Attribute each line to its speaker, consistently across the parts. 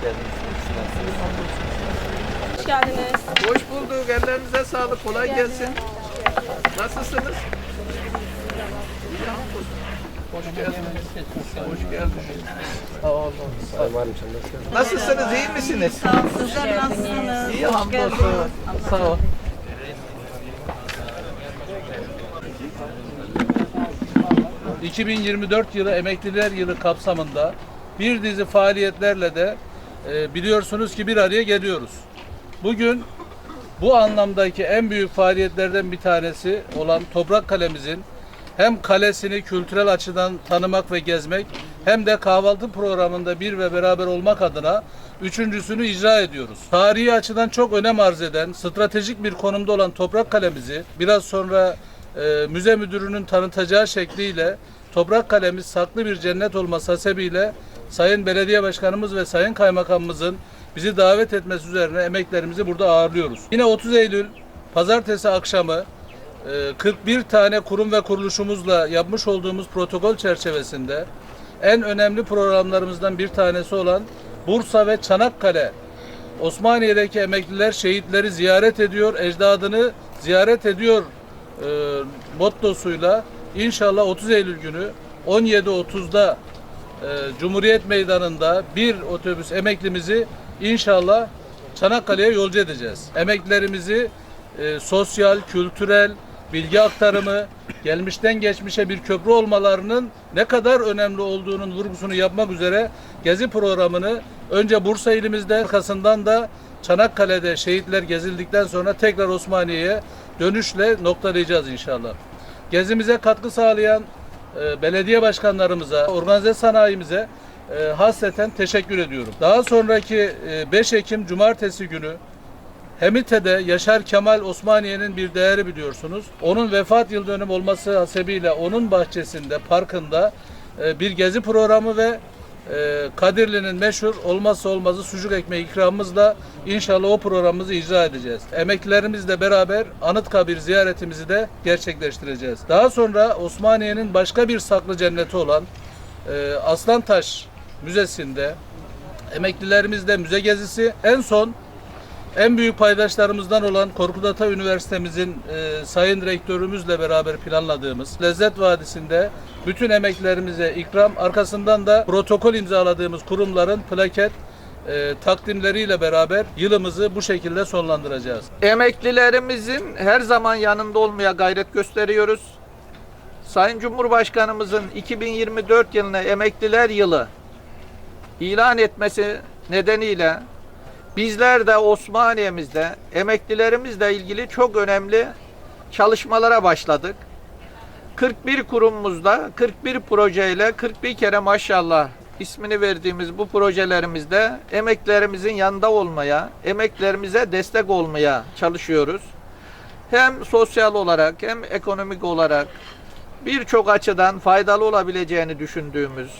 Speaker 1: Hoş geldiniz.
Speaker 2: Hoş bulduk. Ellerinize sağlık. Kolay gelsin. Nasılsınız? Hoş geldiniz. Hoş geldiniz. Sağ olun. Sağ olun. Nasılsınız? İyi misiniz?
Speaker 1: Sizler nasılsınız?
Speaker 2: İyi hamdolsun. Sağ ol.
Speaker 3: Ee, 2024 yılı Emekliler Yılı kapsamında bir dizi faaliyetlerle de e, biliyorsunuz ki bir araya geliyoruz. Bugün bu anlamdaki en büyük faaliyetlerden bir tanesi olan Toprak Kalemizin hem kalesini kültürel açıdan tanımak ve gezmek hem de kahvaltı programında bir ve beraber olmak adına üçüncüsünü icra ediyoruz. Tarihi açıdan çok önem arz eden, stratejik bir konumda olan Toprak Kalemizi biraz sonra e, müze müdürünün tanıtacağı şekliyle Toprak Kalemiz saklı bir cennet olması hasebiyle Sayın Belediye Başkanımız ve Sayın Kaymakamımızın bizi davet etmesi üzerine emeklerimizi burada ağırlıyoruz. Yine 30 Eylül pazartesi akşamı e, 41 tane kurum ve kuruluşumuzla yapmış olduğumuz protokol çerçevesinde en önemli programlarımızdan bir tanesi olan Bursa ve Çanakkale Osmaniye'deki emekliler şehitleri ziyaret ediyor, ecdadını ziyaret ediyor e, mottosuyla inşallah 30 Eylül günü 17.30'da e, Cumhuriyet Meydanı'nda bir otobüs emeklimizi inşallah Çanakkale'ye yolcu edeceğiz. Emeklilerimizi e, sosyal, kültürel, bilgi aktarımı, gelmişten geçmişe bir köprü olmalarının ne kadar önemli olduğunun vurgusunu yapmak üzere gezi programını önce Bursa ilimizde arkasından da Çanakkale'de şehitler gezildikten sonra tekrar Osmaniye'ye dönüşle noktalayacağız inşallah. Gezimize katkı sağlayan e, belediye başkanlarımıza, organize sanayimize e, hasreten teşekkür ediyorum. Daha sonraki e, 5 Ekim Cumartesi günü Hemite'de Yaşar Kemal Osmaniye'nin bir değeri biliyorsunuz. Onun vefat yıl dönümü olması hasebiyle onun bahçesinde, parkında e, bir gezi programı ve e, Kadirli'nin meşhur olmazsa olmazı sucuk ekmeği ikramımızla inşallah o programımızı icra edeceğiz. Emeklilerimizle beraber Anıtkabir ziyaretimizi de gerçekleştireceğiz. Daha sonra Osmaniye'nin başka bir saklı cenneti olan e, Aslantaş Müzesi'nde emeklilerimizle müze gezisi en son en büyük paydaşlarımızdan olan Korkut Ata Üniversitemizin e, sayın rektörümüzle beraber planladığımız Lezzet Vadisi'nde bütün emeklerimize ikram, arkasından da protokol imzaladığımız kurumların plaket e, takdimleriyle beraber yılımızı bu şekilde sonlandıracağız.
Speaker 2: Emeklilerimizin her zaman yanında olmaya gayret gösteriyoruz. Sayın Cumhurbaşkanımızın 2024 yılına Emekliler Yılı ilan etmesi nedeniyle bizler de Osmaniye'mizde emeklilerimizle ilgili çok önemli çalışmalara başladık. 41 kurumumuzda 41 projeyle 41 kere maşallah ismini verdiğimiz bu projelerimizde emeklerimizin yanında olmaya, emeklerimize destek olmaya çalışıyoruz. Hem sosyal olarak hem ekonomik olarak birçok açıdan faydalı olabileceğini düşündüğümüz,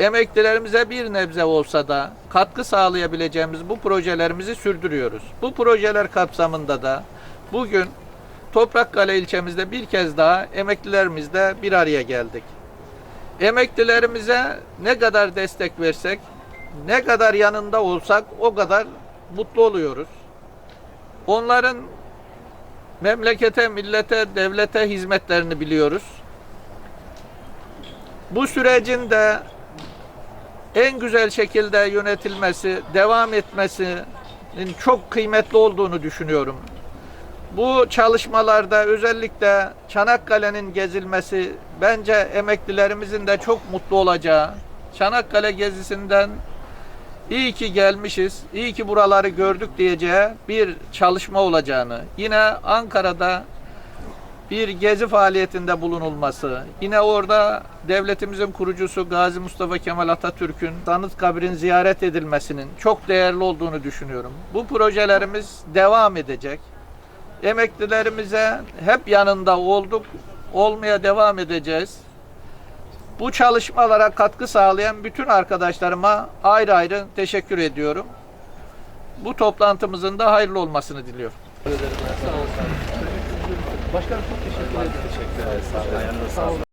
Speaker 2: emeklilerimize bir nebze olsa da katkı sağlayabileceğimiz bu projelerimizi sürdürüyoruz. Bu projeler kapsamında da bugün Toprakkale ilçemizde bir kez daha emeklilerimizle bir araya geldik. Emeklilerimize ne kadar destek versek, ne kadar yanında olsak o kadar mutlu oluyoruz. Onların memlekete, millete, devlete hizmetlerini biliyoruz. Bu sürecin de en güzel şekilde yönetilmesi, devam etmesinin çok kıymetli olduğunu düşünüyorum. Bu çalışmalarda özellikle Çanakkale'nin gezilmesi bence emeklilerimizin de çok mutlu olacağı, Çanakkale gezisinden iyi ki gelmişiz, iyi ki buraları gördük diyeceği bir çalışma olacağını, yine Ankara'da bir gezi faaliyetinde bulunulması, yine orada devletimizin kurucusu Gazi Mustafa Kemal Atatürk'ün Anıtkabir'in ziyaret edilmesinin çok değerli olduğunu düşünüyorum. Bu projelerimiz devam edecek. Emeklilerimize hep yanında olduk, olmaya devam edeceğiz. Bu çalışmalara katkı sağlayan bütün arkadaşlarıma ayrı ayrı teşekkür ediyorum. Bu toplantımızın da hayırlı olmasını diliyorum.
Speaker 4: Başkanım çok teşekkür ederim. Teşekkür ederiz. Sağ olun.